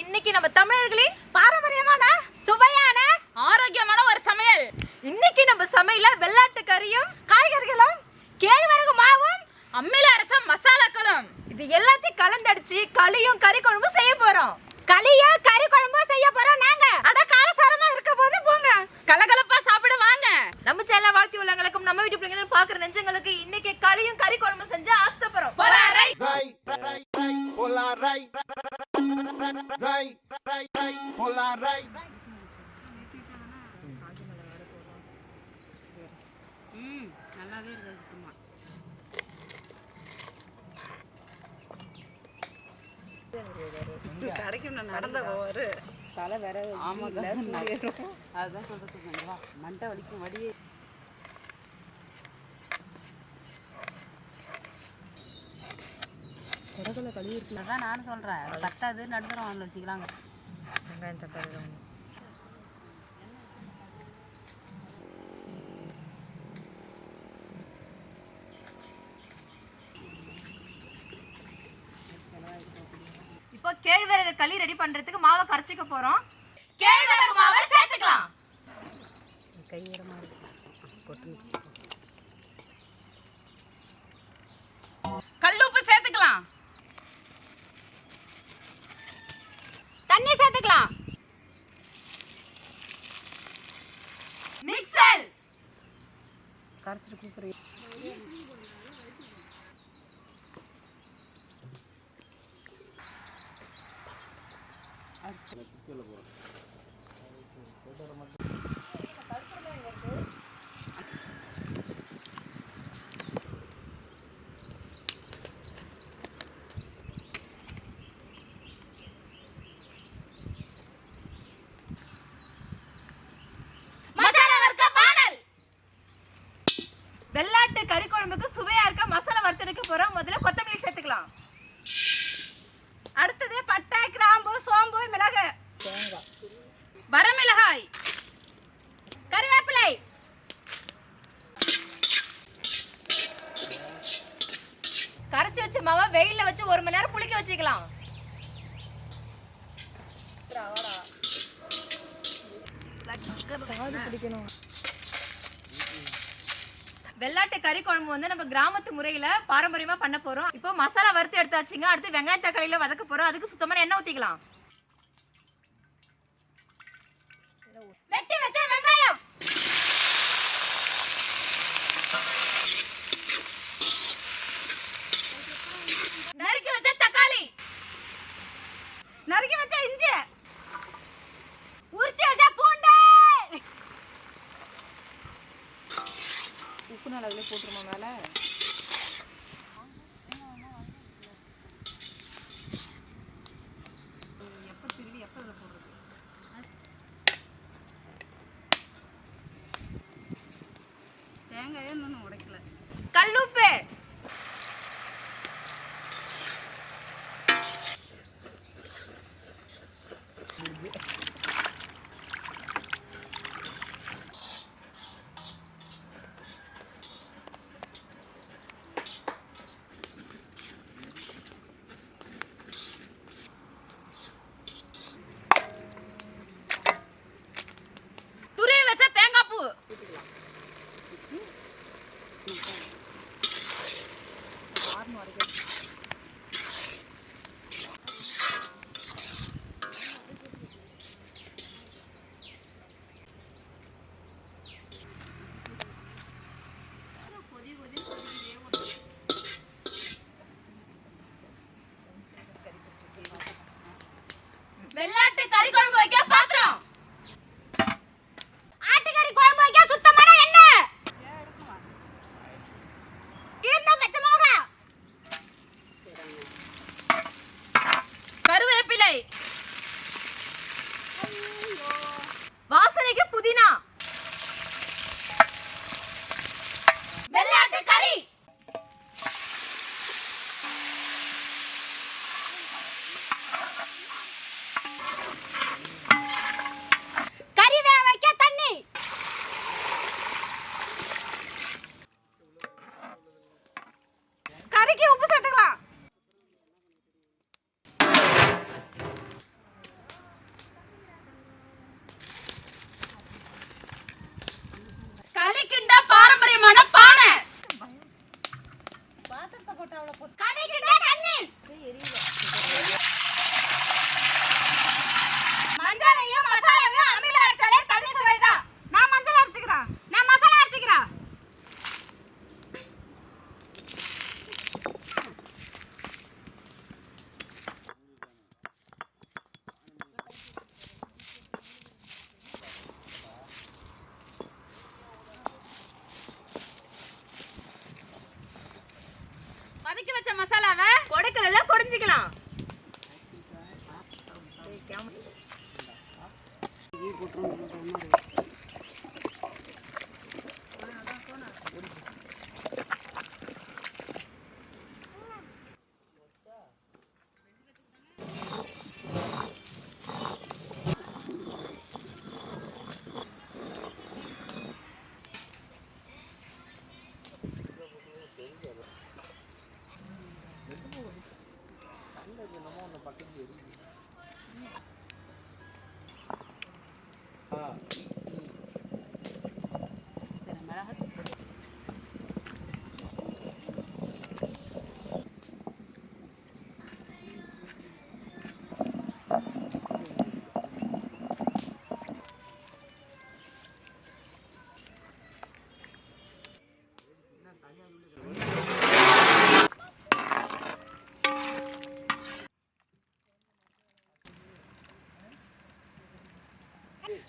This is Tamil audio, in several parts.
இன்னைக்கு நம்ம தமிழர்களின் பாரம்பரியமான சுவையான ஆரோக்கியமான ஒரு சமையல். இன்னைக்கு நம்ம சமையல வெள்ளாட்டு கறியும் காய்கறிகளும் கேழ்வரகு மாவும் அம்மில அரைச்ச மசாலாக்களும். இது எல்லாத்தையும் கலந்தடிச்சு களியும் கறி குழம்பும் செய்ய போறோம். களிய ray, ray, ray, pola ray. தலை வேற ஆமாங்க அதுதான் சொல்றது மண்டை வலிக்கும் வடியே. அதான் நானும் சொல்றேன். பத்தாது நடுத்தரம் வாங்கல வச்சுக்கலாங்க. இப்போ கேழ்வரகு களி ரெடி பண்றதுக்கு மாவை கரைச்சிக்க போறோம். கேழ்வரகு மாவை சேர்த்துக்கலாம். கையேறமா இருக்கு. கொட்டு கல்லுப்பு சேர்த்துக்கலாம் தண்ணி சேர்த்துக்கலாம் மிக்சர் கரைச்சிட்டு கூப்பிடுறீங்க மசாலா வெள்ளாட்டு கறி குழம்புக்கு சுவையா இருக்க மசாலா வறுத்தெடுக்க போறோம். முதல்ல கொத்தமல்லி சேர்த்துக்கலாம். அடுத்தது பட்டை கிராம்பு சோம்பு மிளகு. வரமிளகாய். கருவேப்பிலை. கரைச்சி வச்ச மாவை வெயில்ல வச்சு ஒரு மணி நேரம் புளிக்க வச்சுக்கலாம். வெள்ளாட்டு கறி குழம்பு வந்து நம்ம கிராமத்து முறையில பாரம்பரியமா பண்ண போறோம். இப்போ மசாலா வறுத்து எடுத்தாச்சுங்க. அடுத்து வெங்காய தக்காளியில வதக்க போறோம். அதுக்கு சுத்தமான எண்ணெய் ஊத்திக்கலாம் வெட்டி வச்ச வெங்காயம் நறுக்கி வச்ச தக்காளி நறுக்கி வச்ச இஞ்சி உரிச்சு வச்ச பூண்டு உப்பு நாள் அதிலே போட்டுருமா மேலே தேங்காயே இன்னும் உடைக்கல. கல்லுப்பு!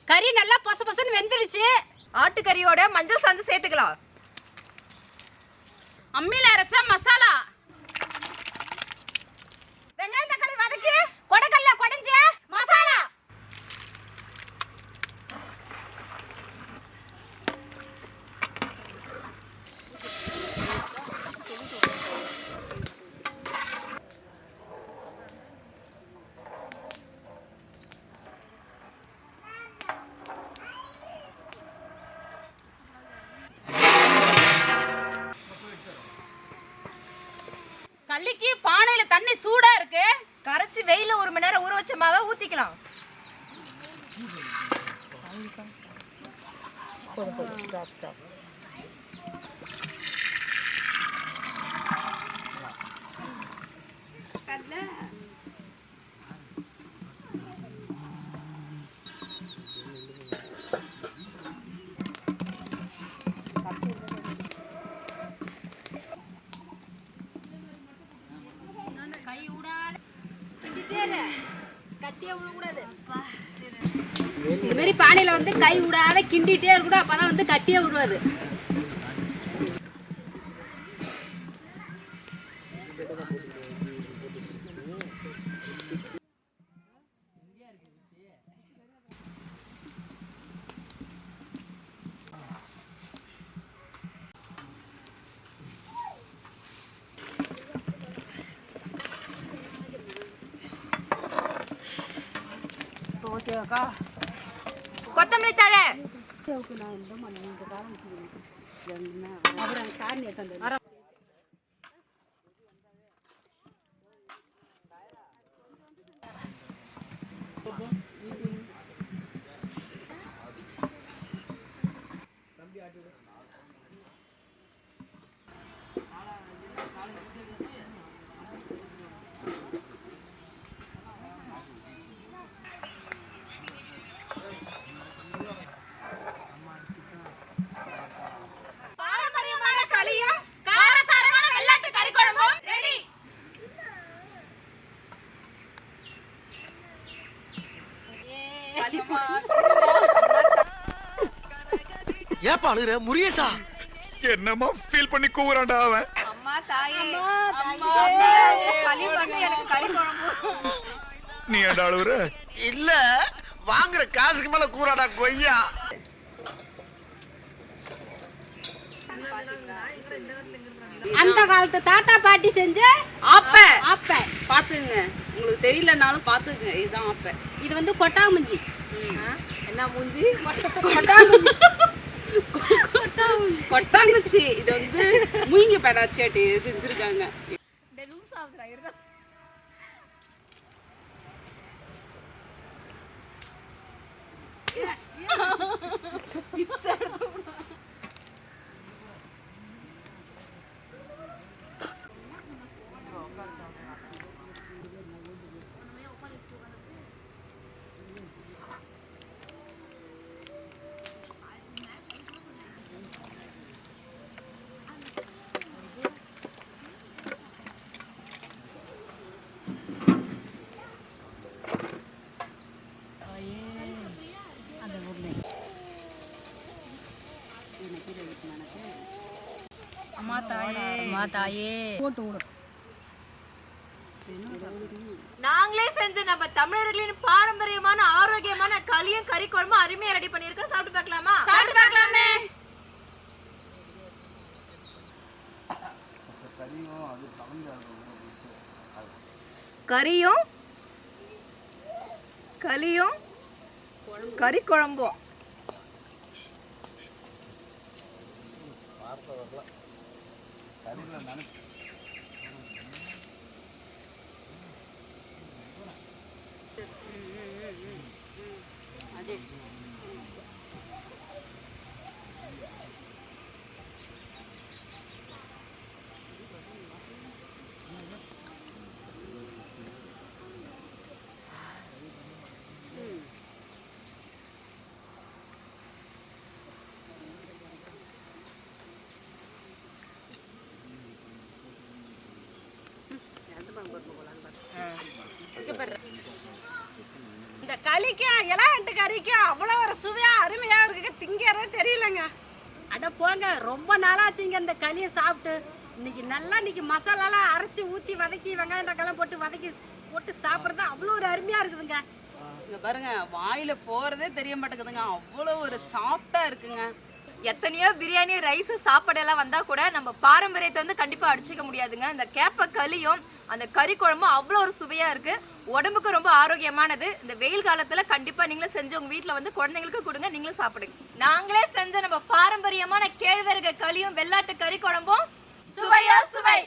கறி நல்லா பொச பொசன்னு வெந்துருச்சு. ஆட்டுக்கறியோட மஞ்சள் சாந்து சேர்த்துக்கலாம். அம்மியில அரைச்ச மசாலா வெங்காயம் தக்காளி வதக்கி கொடக்கல்ல கொடைஞ்ச மசாலா கள்ளிக்கு பானையில தண்ணி சூடா இருக்கு. கரைச்சி வெயில ஒரு மணி நேரம் ஊற வச்ச மாவை ஊத்திக்கலாம். இந்த மாதிரி பானையில வந்து கை விடாத கிண்டிட்டே இருக்கணும் அப்பதான் வந்து கட்டியே விடுவாது. கொத்தமல்லி தழை பாரம்பரியமான களியும் காரசாரமான வெள்ளாட்டு கறி குழம்பும் ரெடி ஏப்பா அழுகுற? முருகேசா. என்னமா ஃபீல் பண்ணி கூவுறான்டா அவன். அம்மா தாயே. களி பண்ணி எனக்கு கறி குழம்பு. நீ ஏன்டா அழுவுற? இல்ல வாங்குற காசுக்கு மேல கூறாடா கொய்யா. அந்த காலத்து தாத்தா பாட்டி செஞ்ச ஆப்ப. ஆப்ப. பாத்துங்க உங்களுக்கு தெரியலனாலும் பாத்துங்க இதுதான் ஆப்ப. இது வந்து கொட்டாமுஞ்சி. என்ன மூஞ்சி? கொட்டாங்குச்சி. இது வந்து மூங்கி பேடாச்சியாட்டி செஞ்சிருக்காங்க. அம்மா தாயே. நாங்களே செஞ்ச நம்ம தமிழர்களின் பாரம்பரியமான ஆரோக்கியமான களியும் கறி குழம்பும் அருமையா ரெடி பண்ணிருக்கோம் சாப்பிட்டு பார்க்கலாமா? சாப்பிட்டு பார்க்கலாமே. கறியும் களியும் கறி குழம்பும் தண்ணியில் நினைச்சு அதே இந்த களிக்கும் இலாண்டு கறிக்கும் அவ்வளோ ஒரு சுவையா அருமையா இருக்கு. திங்கிறதே தெரியலங்க. அட போங்க ரொம்ப நாளாச்சுங்க இந்த களியை சாப்பிட்டு. இன்னைக்கு நல்லா இன்னைக்கு மசாலாலாம் அரைச்சி ஊற்றி வதக்கி வெங்காயம் தக்காளி போட்டு வதக்கி போட்டு சாப்பிட்றது அவ்வளோ ஒரு அருமையா இருக்குதுங்க. இங்க பாருங்க வாயில போறதே தெரிய மாட்டேங்குதுங்க. அவ்வளோ ஒரு சாஃப்டா இருக்குங்க. எத்தனையோ பிரியாணி ரைஸ் சாப்பாடு எல்லாம் வந்தா கூட நம்ம பாரம்பரியத்தை வந்து கண்டிப்பா அடிச்சுக்க முடியாதுங்க. இந்த கேப்ப களியும் அந்த கறி குழம்பும் அவ்வளோ ஒரு சுவையாக இருக்குது உடம்புக்கு ரொம்ப ஆரோக்கியமானது. இந்த வெயில் காலத்தில் கண்டிப்பாக நீங்களும் செஞ்சு உங்கள் வீட்டில் வந்து குழந்தைங்களுக்கு கொடுங்க. நீங்களும் சாப்பிடுங்க. நாங்களே செஞ்ச நம்ம பாரம்பரியமான கேழ்வரகு களியும் வெள்ளாட்டு கறி குழம்பும் சுவையா சுவை.